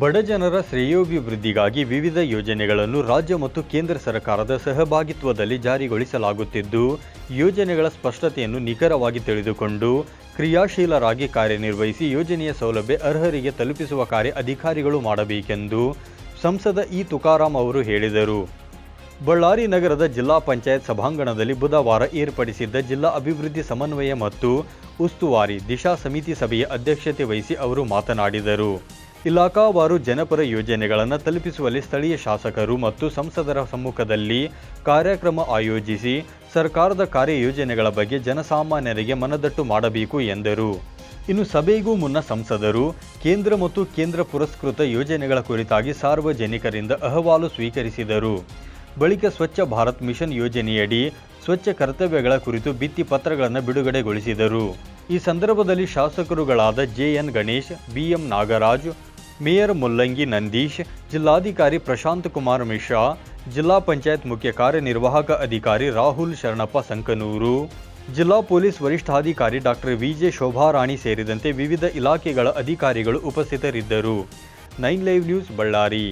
ಬಡ ಜನರ ಶ್ರೇಯೋಭಿವೃದ್ಧಿಗಾಗಿ ವಿವಿಧ ಯೋಜನೆಗಳನ್ನು ರಾಜ್ಯ ಮತ್ತು ಕೇಂದ್ರ ಸರ್ಕಾರದ ಸಹಭಾಗಿತ್ವದಲ್ಲಿ ಜಾರಿಗೊಳಿಸಲಾಗುತ್ತಿದ್ದು, ಯೋಜನೆಗಳ ಸ್ಪಷ್ಟತೆಯನ್ನು ನಿಖರವಾಗಿ ತಿಳಿದುಕೊಂಡು ಕ್ರಿಯಾಶೀಲರಾಗಿ ಕಾರ್ಯನಿರ್ವಹಿಸಿ ಯೋಜನೆಯ ಸೌಲಭ್ಯ ಅರ್ಹರಿಗೆ ತಲುಪಿಸುವ ಕಾರ್ಯ ಅಧಿಕಾರಿಗಳು ಮಾಡಬೇಕೆಂದು ಸಂಸದ ಇ. ತುಕಾರಾಂ ಅವರು ಹೇಳಿದರು. ಬಳ್ಳಾರಿ ನಗರದ ಜಿಲ್ಲಾ ಪಂಚಾಯತ್ ಸಭಾಂಗಣದಲ್ಲಿ ಬುಧವಾರ ಏರ್ಪಡಿಸಿದ್ದ ಜಿಲ್ಲಾ ಅಭಿವೃದ್ಧಿ ಸಮನ್ವಯ ಮತ್ತು ಉಸ್ತುವಾರಿ ದಿಶಾ ಸಮಿತಿ ಸಭೆಯ ಅಧ್ಯಕ್ಷತೆ ವಹಿಸಿ ಅವರು ಮಾತನಾಡಿದರು. ಇಲಾಖಾವಾರು ಜನಪರ ಯೋಜನೆಗಳನ್ನು ತಲುಪಿಸುವಲ್ಲಿ ಸ್ಥಳೀಯ ಶಾಸಕರು ಮತ್ತು ಸಂಸದರ ಸಮ್ಮುಖದಲ್ಲಿ ಕಾರ್ಯಕ್ರಮ ಆಯೋಜಿಸಿ ಸರ್ಕಾರದ ಕಾರ್ಯಯೋಜನೆಗಳ ಬಗ್ಗೆ ಜನಸಾಮಾನ್ಯರಿಗೆ ಮನದಟ್ಟು ಮಾಡಬೇಕು ಎಂದರು. ಇನ್ನು ಸಭೆಗೂ ಮುನ್ನ ಸಂಸದರು ಕೇಂದ್ರ ಮತ್ತು ಕೇಂದ್ರ ಪುರಸ್ಕೃತ ಯೋಜನೆಗಳ ಕುರಿತಾಗಿ ಸಾರ್ವಜನಿಕರಿಂದ ಅಹವಾಲು ಸ್ವೀಕರಿಸಿದರು. ಬಳಿಕ ಸ್ವಚ್ಛ ಭಾರತ್ ಮಿಷನ್ ಯೋಜನೆಯಡಿ ಸ್ವಚ್ಛ ಕರ್ತವ್ಯಗಳ ಕುರಿತು ಭಿತ್ತಿ ಪತ್ರಗಳನ್ನು ಬಿಡುಗಡೆಗೊಳಿಸಿದರು. ಈ ಸಂದರ್ಭದಲ್ಲಿ ಶಾಸಕರುಗಳಾದ J N Ganesh B M Nagaraj mayor Mullangi Nandish, ಜಿಲ್ಲಾಧಿಕಾರಿ ಪ್ರಶಾಂತ್ ಕುಮಾರ್ ಮಿಶ್ರಾ, ಜಿಲ್ಲಾ ಪಂಚಾಯತ್ ಮುಖ್ಯ ಕಾರ್ಯನಿರ್ವಾಹಕ ಅಧಿಕಾರಿ ರಾಹುಲ್ ಶರಣಪ್ಪ ಸಂಕನೂರು, ಜಿಲ್ಲಾ ಪೊಲೀಸ್ ವರಿಷ್ಠಾಧಿಕಾರಿ ಡಾಕ್ಟರ್ ವಿಜೆ ಶೋಭಾರಾಣಿ ಸೇರಿದಂತೆ ವಿವಿಧ ಇಲಾಖೆಗಳ ಅಧಿಕಾರಿಗಳು ಉಪಸ್ಥಿತರಿದ್ದರು. Nine live news Ballari.